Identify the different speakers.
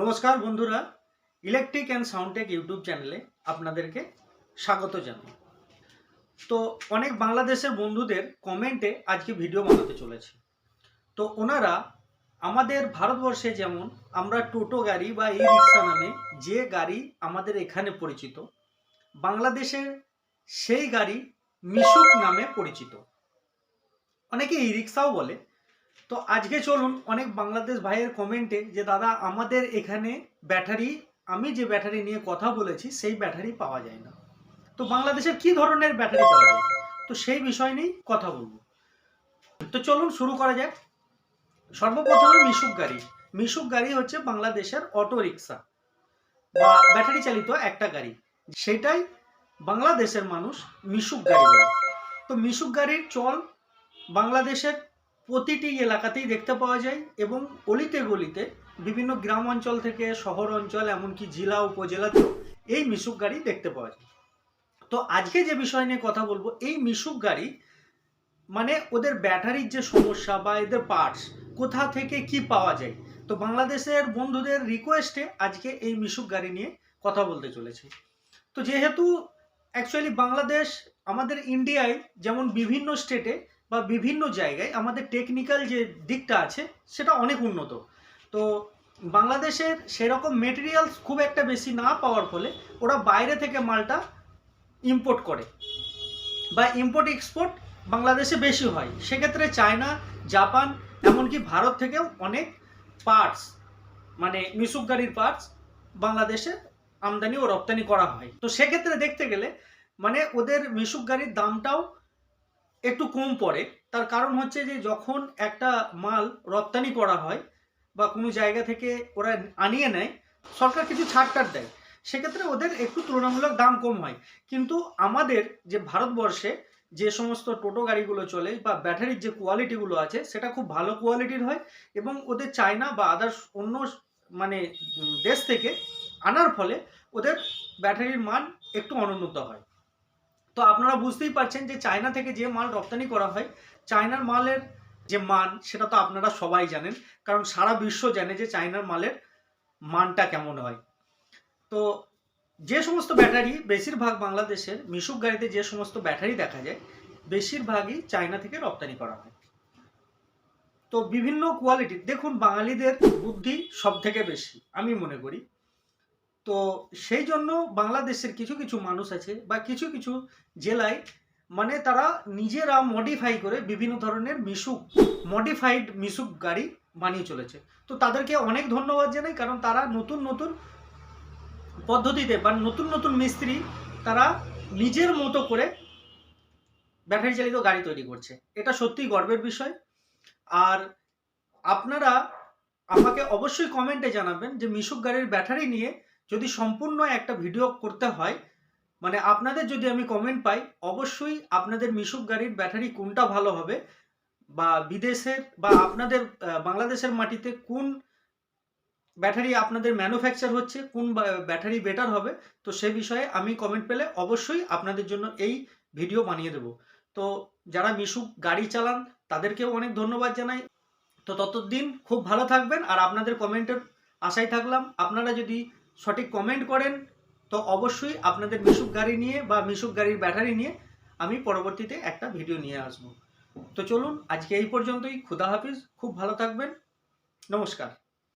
Speaker 1: নমস্কার বন্ধুরা electric and Soundtech YouTube চ্যানেলে আপনাদেরকে স্বাগত জানাই। তো অনেক বাংলাদেশের বন্ধুদের কমেন্টে আজকে ভিডিও বানাতে চলেছে। তো ওনারা আমাদের ভারতবর্ষে যেমন আমরা টোটো গাড়ি বা ই রিক্সা নামে যে গাড়ি আমাদের এখানে পরিচিত, বাংলাদেশের সেই গাড়ি মিশুক নামে পরিচিত। অনেকে ই রিক্সাও বলে তো আজকে চলুন অনেক বাংলাদেশ ভাইয়ের কমেন্টে যে, দাদা, আমাদের এখানে ব্যাটারি, আমি যে ব্যাটারি নিয়ে কথা বলেছি, সেই ব্যাটারি পাওয়া যায় না। তো বাংলাদেশের কি ধরনের ব্যাটারি পাওয়া যায়? তো সেই বিষয় নিয়েই কথা বলব। তো চলুন শুরু করা যাক। সর্বপ্রথমে মিশুক গাড়ি। মিশুক গাড়ি হচ্ছে বাংলাদেশের অটো রিক্সা বা ব্যাটারি চালিত একটা গাড়ি। সেটাই বাংলাদেশের মানুষ মিশুক গাড়ি বলে। তো মিশুক গাড়ির চল বাংলাদেশের প্রতিটি এলাকাতেই দেখতে পাওয়া যায় এবং অলিতে গলিতে বিভিন্ন গ্রাম অঞ্চল থেকে শহর অঞ্চল, এমনকি জেলা উপজেলাতেও এই মিশুক গাড়ি দেখতে পাওয়া যায়। তো আজকে যে বিষয় নিয়ে কথা বলব, এই মিশুক গাড়ি মানে ওদের ব্যাটারির যে সমস্যা বা এদের পার্টস কোথা থেকে কি পাওয়া যায়, তো বাংলাদেশের বন্ধুদের রিকোয়েস্টে আজকে এই মিশুক গাড়ি নিয়ে কথা বলতে চলেছি। তো যেহেতু অ্যাকচুয়ালি বাংলাদেশ, আমাদের ইন্ডিয়ায় যেমন বিভিন্ন স্টেটে বা বিভিন্ন জায়গায় আমাদের টেকনিক্যাল যে দিকটা আছে, সেটা অনেক উন্নত। তো বাংলাদেশের সেরকম মেটেরিয়ালস খুব একটা বেশি না পাওয়ার ফলে ওরা বাইরে থেকে মালটা ইম্পোর্ট করে বা ইম্পোর্ট এক্সপোর্ট বাংলাদেশে বেশি হয়। সেক্ষেত্রে চায়না, জাপান, এমনকি ভারত থেকেও অনেক পার্টস মানে মিশুক গাড়ির পার্টস বাংলাদেশে আমদানি ও রপ্তানি করা হয়। তো সেক্ষেত্রে দেখতে গেলে মানে ওদের মিশুক গাড়ির দামটাও একটু কম পড়ে। তার কারণ হচ্ছে যে, যখন একটা মাল রপ্তানি করা হয় বা কোনো জায়গা থেকে ওরা আনিয়ে নেয়, সরকার কিছু ছাড় ছাড়টার দেয়। সেক্ষেত্রে ওদের একটু তুলনামূলক দাম কম হয়। কিন্তু আমাদের যে ভারতবর্ষে যে সমস্ত টোটো গাড়িগুলো চলে বা ব্যাটারির যে কোয়ালিটিগুলো আছে, সেটা খুব ভালো কোয়ালিটির হয় এবং ওদের চায়না বা আদার্স অন্য মানে দেশ থেকে আনার ফলে ওদের ব্যাটারির মান একটু অনুন্নত হয়। তো আপনারা বুঝতেই পারছেন যে চায়না থেকে যে মাল রপ্তানি করা হয়, চায়নার মালের যে মান, সেটা তো আপনারা সবাই জানেন, কারণ সারা বিশ্ব জানে যে চায়নার মালের মানটা কেমন হয়। তো যে সমস্ত ব্যাটারি, বেশিরভাগ বাংলাদেশের মিশুক গাড়িতে যে সমস্ত ব্যাটারি দেখা যায়, বেশিরভাগই চায়না থেকে রপ্তানি করা হয়। তো বিভিন্ন কোয়ালিটির দেখুন বাঙালিদের বুদ্ধি সব থেকে বেশি, আমি মনে করি। তো সেই জন্য বাংলাদেশের কিছু কিছু মানুষ আছে বা কিছু কিছু জেলায় মানে তারা নিজেরা মডিফাই করে বিভিন্ন ধরনের মিশুক মডিফাইড মিশুক গাড়ি বানিয়ে চলেছে। তো তাদেরকে অনেক ধন্যবাদ জানাই, কারণ তারা নতুন নতুন পদ্ধতিতে বা নতুন নতুন মিস্ত্রি তারা নিজের মতো করে ব্যাটারি চালিত গাড়ি তৈরি করছে। এটা সত্যিই গর্বের বিষয়। আর আপনারা আমাকে অবশ্যই কমেন্টে জানাবেন যে মিশুক গাড়ির ব্যাটারি নিয়ে যদি সম্পূর্ণ একটা ভিডিও করতে হয় মানে আপনাদের যদি আমি কমেন্ট পাই, অবশ্যই আপনাদের মিশুক গাড়ির ব্যাটারি কোনটা ভালো হবে? বা বিদেশের বা আপনাদের বাংলাদেশের মাটিতে কোন ব্যাটারি আপনাদের ম্যানুফ্যাকচার হচ্ছে, কোন ব্যাটারি বেটার হবে? তো সে বিষয়ে আমি কমেন্ট পেলে অবশ্যই আপনাদের জন্য এই ভিডিও বানিয়ে দেব। তো যারা মিশুক গাড়ি চালান, তাদেরকেও অনেক ধন্যবাদ জানাই। তো ততদিন খুব ভালো থাকবেন, আর আপনাদের কমেন্টের আশায় থাকলাম। আপনারা যদি সঠিক কমেন্ট করেন, তো অবশ্যই আপনাদের মিশুক গাড়ি নিয়ে বা মিশুক গাড়ির ব্যাটারি নিয়ে আমি পরবর্তীতে একটা ভিডিও নিয়ে আসব। তো চলুন, আজকে এই পর্যন্তই। খুদা হাফিজ, খুব ভালো থাকবেন। নমস্কার।